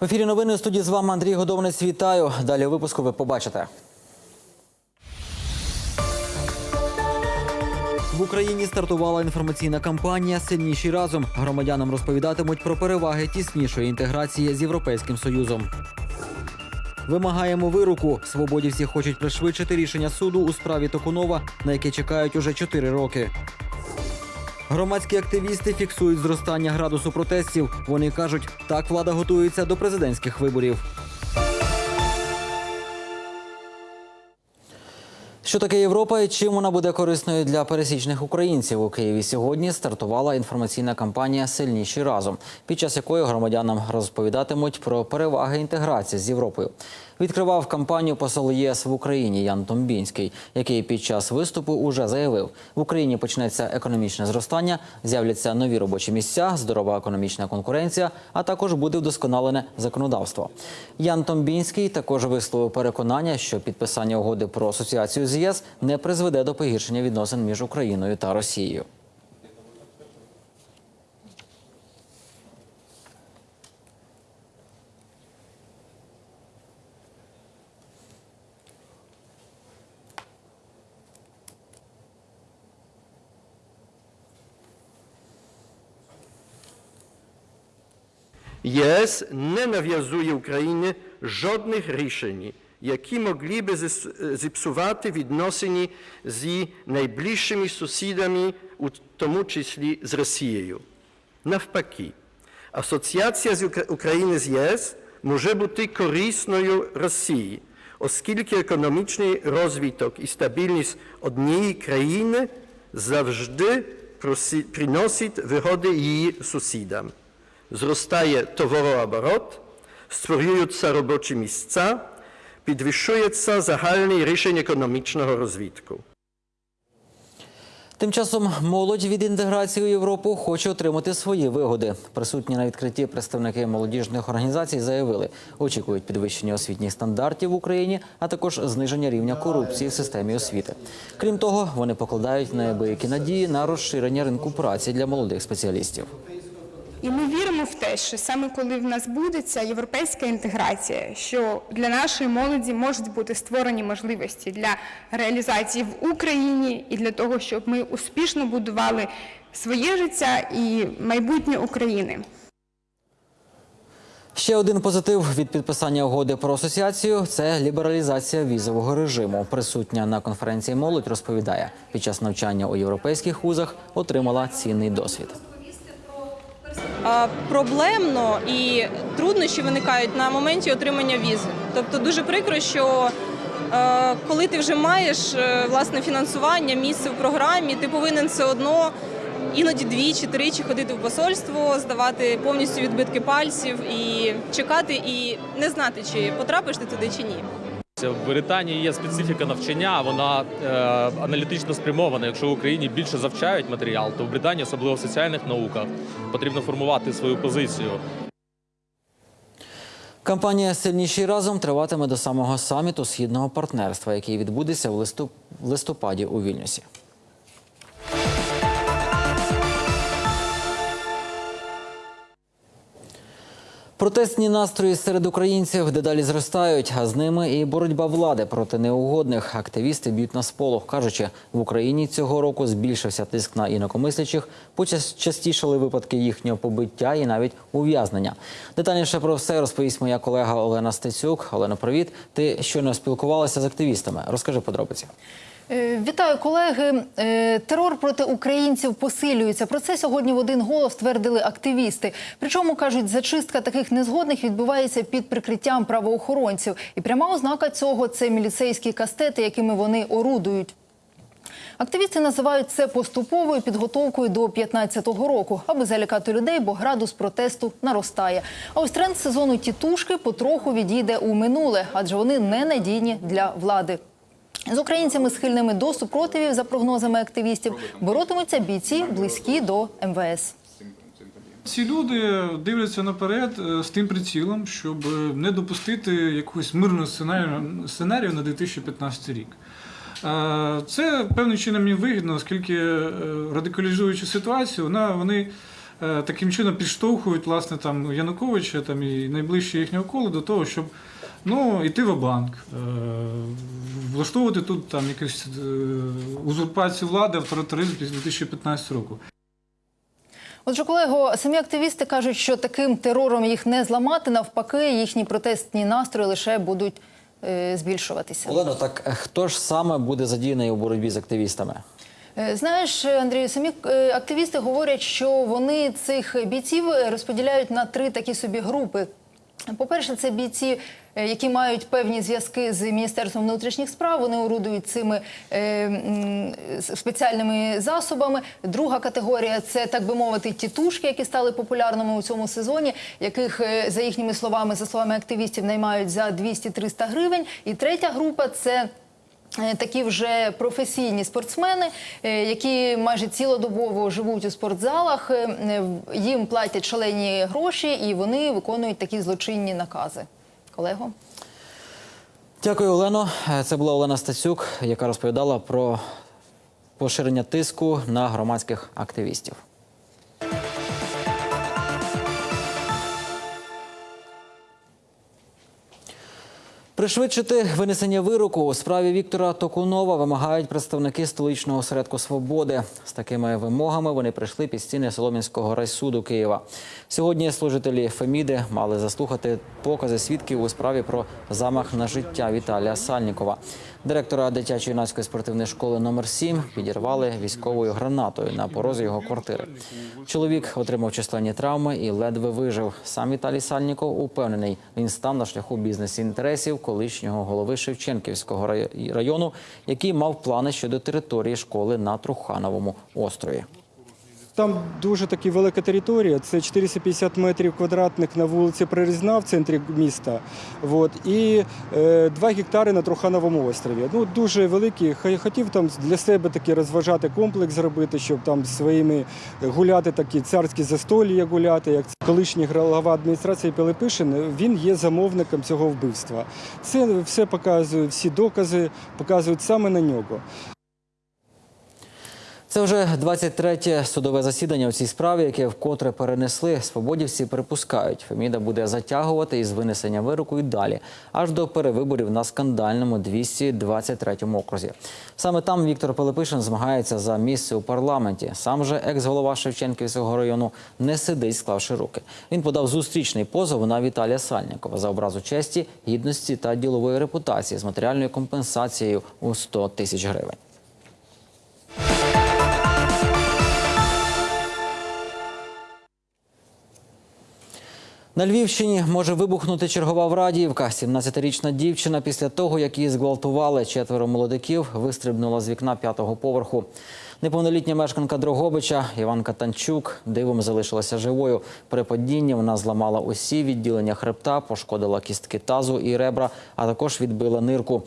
В ефірі новини у студії з вами Андрій Годовнець. Вітаю. Далі у випуску ви побачите. В Україні стартувала інформаційна кампанія Сильніші разом. Громадянам розповідатимуть про переваги тіснішої інтеграції з Європейським Союзом. Вимагаємо вироку. Свободівці хочуть пришвидшити рішення суду у справі Токунова, на яке чекають уже 4 роки. Громадські активісти фіксують зростання градусу протестів. Вони кажуть, так влада готується до президентських виборів. Що таке Європа і чим вона буде корисною для пересічних українців у Києві? Сьогодні стартувала інформаційна кампанія Сильніші разом, під час якої громадянам розповідатимуть про переваги інтеграції з Європою. Відкривав кампанію посол ЄС в Україні Ян Томбінський, який під час виступу уже заявив: в Україні почнеться економічне зростання, з'являться нові робочі місця, здорова економічна конкуренція, а також буде вдосконалене законодавство. Ян Томбінський також висловив переконання, що підписання угоди про асоціацію з ЄС не призведе до погіршення відносин між Україною та Росією. ЄС не нав'язує Україні жодних рішень, які могли би зіпсувати відносини з її найближчими сусідами, у тому числі з Росією. Навпаки, асоціація з України з ЄС може бути корисною Росії, оскільки економічний розвиток і стабільність однієї країни завжди приносить вигоди її сусідам зростає товарооборот, створюються робочі місця, підвищується загальний рішень економічного розвитку. Тим часом молодь від інтеграції у Європу хоче отримати свої вигоди. Присутні на відкритті представники молодіжних організацій заявили, очікують підвищення освітніх стандартів в Україні, а також зниження рівня корупції в системі освіти. Крім того, вони покладають неабиякі надії на розширення ринку праці для молодих спеціалістів. І ми віримо в те, що саме коли в нас буде ця європейська інтеграція, що для нашої молоді можуть бути створені можливості для реалізації в Україні і для того, щоб ми успішно будували своє життя і майбутнє України. Ще один позитив від підписання угоди про асоціацію це лібералізація візового режиму. Присутня на конференції молодь розповідає, під час навчання у європейських вузах отримала цінний досвід. А, проблемно і труднощі виникають на моменті отримання візи. Тобто дуже прикро, що е, коли ти вже маєш е, власне фінансування, місце в програмі, ти повинен все одно іноді двічі, тричі ходити в посольство, здавати повністю відбитки пальців і чекати, і не знати, чи потрапиш ти туди чи ні. В Британії є специфіка навчання, вона е, аналітично спрямована. Якщо в Україні більше завчають матеріал, то в Британії, особливо в соціальних науках, потрібно формувати свою позицію. Кампанія Сильніші разом триватиме до самого саміту східного партнерства, який відбудеться в листопаді у Вільнюсі. Протестні настрої серед українців дедалі зростають, а з ними і боротьба влади проти неугодних. Активісти б'ють на сполох, кажучи, в Україні цього року збільшився тиск на інакомислячих, почастішали випадки їхнього побиття і навіть ув'язнення. Детальніше про все розповість моя колега Олена Стецюк. Олено, привіт. Ти щойно спілкувалася з активістами. Розкажи подробиці. Е, Вітаю, колеги. Е, Терор проти українців посилюється. Про це сьогодні в один голос твердили активісти. Причому кажуть, зачистка таких незгодних відбувається під прикриттям правоохоронців. І пряма ознака цього це міліцейські кастети, якими вони орудують. Активісти називають це поступовою підготовкою до 15-го року, аби залякати людей, бо градус протесту наростає. А ось тренд сезону тітушки потроху відійде у минуле, адже вони ненадійні для влади. З українцями схильними до супротивів, за прогнозами активістів, боротимуться бійці близькі до МВС. Ці люди дивляться наперед е, з тим прицілом, щоб е, не допустити якогось мирного сценарію, сценарію на 2015 рік. Е, Це певним чином мені вигідно, оскільки радикалізуючи ситуацію, вона, вони таким чином підштовхують власне там Януковича там і найближче їхнього коло до того, щоб ну йти в банк, влаштовувати тут там якусь е, узурпацію влади, авторитаризм після 2015 року. Отже, колего, самі активісти кажуть, що таким терором їх не зламати. Навпаки, їхні протестні настрої лише будуть е, збільшуватися. Олено, так е, хто ж саме буде задіяний у боротьбі з активістами? Е, Знаєш, Андрію, самі е, активісти говорять, що вони цих бійців розподіляють на три такі собі групи. По-перше, це бійці, е, які мають певні зв'язки з Міністерством внутрішніх справ. Вони орудують цими е, спеціальними засобами. Друга категорія це так би мовити тітушки, які стали популярними у цьому сезоні, яких е, за їхніми словами, за словами активістів, наймають за 200-300 гривень. І третя група це. Е, Такі вже професійні спортсмени, е, які майже цілодобово живуть у спортзалах, е, їм платять шалені гроші, і вони виконують такі злочинні накази. Колего? Дякую, Олено. Це була Олена Стасюк, яка розповідала про поширення тиску на громадських активістів. Пришвидшити винесення вироку у справі Віктора Токунова вимагають представники столичного осередку свободи. З такими вимогами вони прийшли під стіни Солом'янського райсуду Києва. Сьогодні служителі Феміди мали заслухати покази свідків у справі про замах на життя Віталія Сальнікова. Директора дитячо-юнацької спортивної школи номер 7 підірвали військовою гранатою на порозі його квартири. Чоловік отримав численні травми і ледве вижив. Сам Віталій Сальніков упевнений, він став на шляху бізнес-інтересів колишнього голови Шевченківського району, який мав плани щодо території школи на Трухановому острові. Там дуже таки велика територія, це 450 метрів квадратних на вулиці Прирізна в центрі міста. От, і е, 2 гектари на Трухановому острові. Ну, дуже великі. Хотів там для себе такий розважати комплекс зробити, щоб там своїми гуляти такі царські застолія гуляти. Як колишній голова адміністрації Пилипишин, він є замовником цього вбивства. Це все показує, всі докази показують саме на нього. Це вже 23-те судове засідання у цій справі, яке вкотре перенесли. Свободівці припускають, Феміда буде затягувати із винесення вироку і далі, аж до перевиборів на скандальному 223-му окрузі. Саме там Віктор Пилипишин змагається за місце у парламенті. Сам же екс-голова Шевченківського району не сидить, склавши руки. Він подав зустрічний позов на Віталія Сальнікова за образу честі, гідності та ділової репутації з матеріальною компенсацією у 100 тисяч гривень. На Львівщині може вибухнути чергова Врадіївка. 17-річна дівчина після того, як її зґвалтували четверо молодиків, вистрибнула з вікна п'ятого поверху. Неповнолітня мешканка Дрогобича Іванка Танчук дивом залишилася живою. При падінні вона зламала усі відділення хребта, пошкодила кістки тазу і ребра, а також відбила нирку.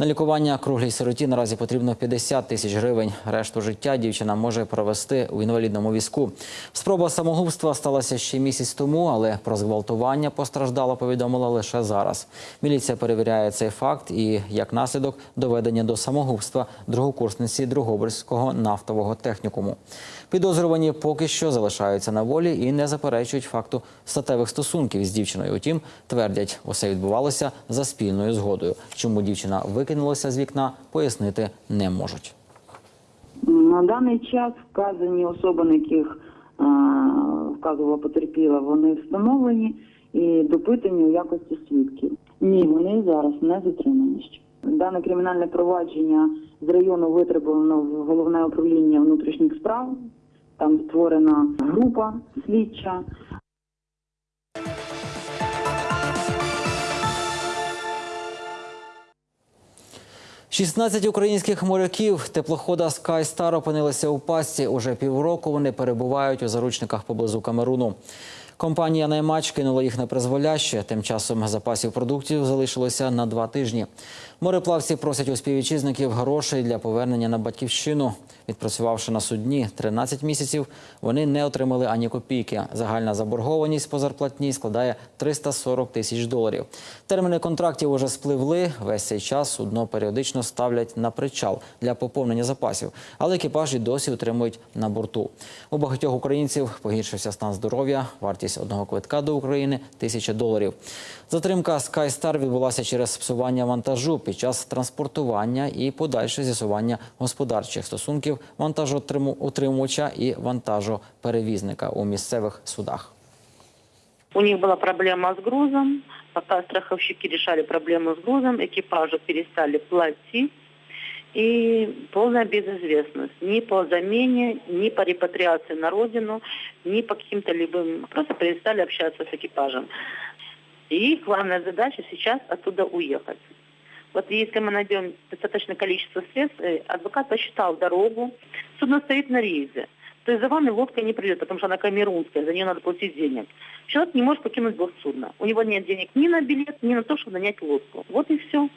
На лікування круглій сироті наразі потрібно 50 тисяч гривень. Решту життя дівчина може провести у інвалідному візку. Спроба самогубства сталася ще місяць тому, але про зґвалтування постраждала повідомила лише зараз. Міліція перевіряє цей факт і, як наслідок, доведення до самогубства другокурсниці Другобрського нафтового технікуму. Підозрювані поки що залишаються на волі і не заперечують факту статевих стосунків з дівчиною. Утім, твердять, усе відбувалося за спільною згодою. Чому дівчина викинулася з вікна, пояснити не можуть. На даний час вказані особи, на яких е, вказувала потерпіла, вони встановлені і допитані у якості свідків. Ні, вони зараз не затримані. ще. Дане кримінальне провадження з району витребувано в головне управління внутрішніх справ. Там створена група слідча. 16 українських моряків теплохода Sky опинилися у пастці. Уже півроку вони перебувають у заручниках поблизу Камеруну. Компанія «Наймач» кинула їх на призволяще. Тим часом запасів продуктів залишилося на два тижні. Мореплавці просять у співвітчизників грошей для повернення на батьківщину. Відпрацювавши на судні 13 місяців, вони не отримали ані копійки. Загальна заборгованість по зарплатні складає 340 тисяч доларів. Терміни контрактів уже спливли. Весь цей час судно періодично ставлять на причал для поповнення запасів, але екіпаж і досі утримують на борту. У багатьох українців погіршився стан здоров'я. Вартість одного квитка до України – тисяча доларів. Затримка SkyStar відбулася через псування вантажу під час транспортування і подальше з'ясування господарчих стосунків вантажоутримувача і вантажоперевізника у місцевих судах. У них была проблема с грузом. Пока страховщики решали проблему с грузом, экипажу перестали платить. И полная безызвестность. Ни по замене, ни по репатриации на родину, ни по каким-то либо... Просто перестали общаться с экипажем. И их главная задача сейчас оттуда уехать. Вот если мы найдем достаточное количество средств, э, адвокат посчитал дорогу, судно стоит на рейде. То есть за вами лодка не придет, потому что она камерунская, за нее надо платить денег. Человек не может покинуть борт судна. У него нет денег ни на билет, ни на то, чтобы нанять лодку. Вот и все.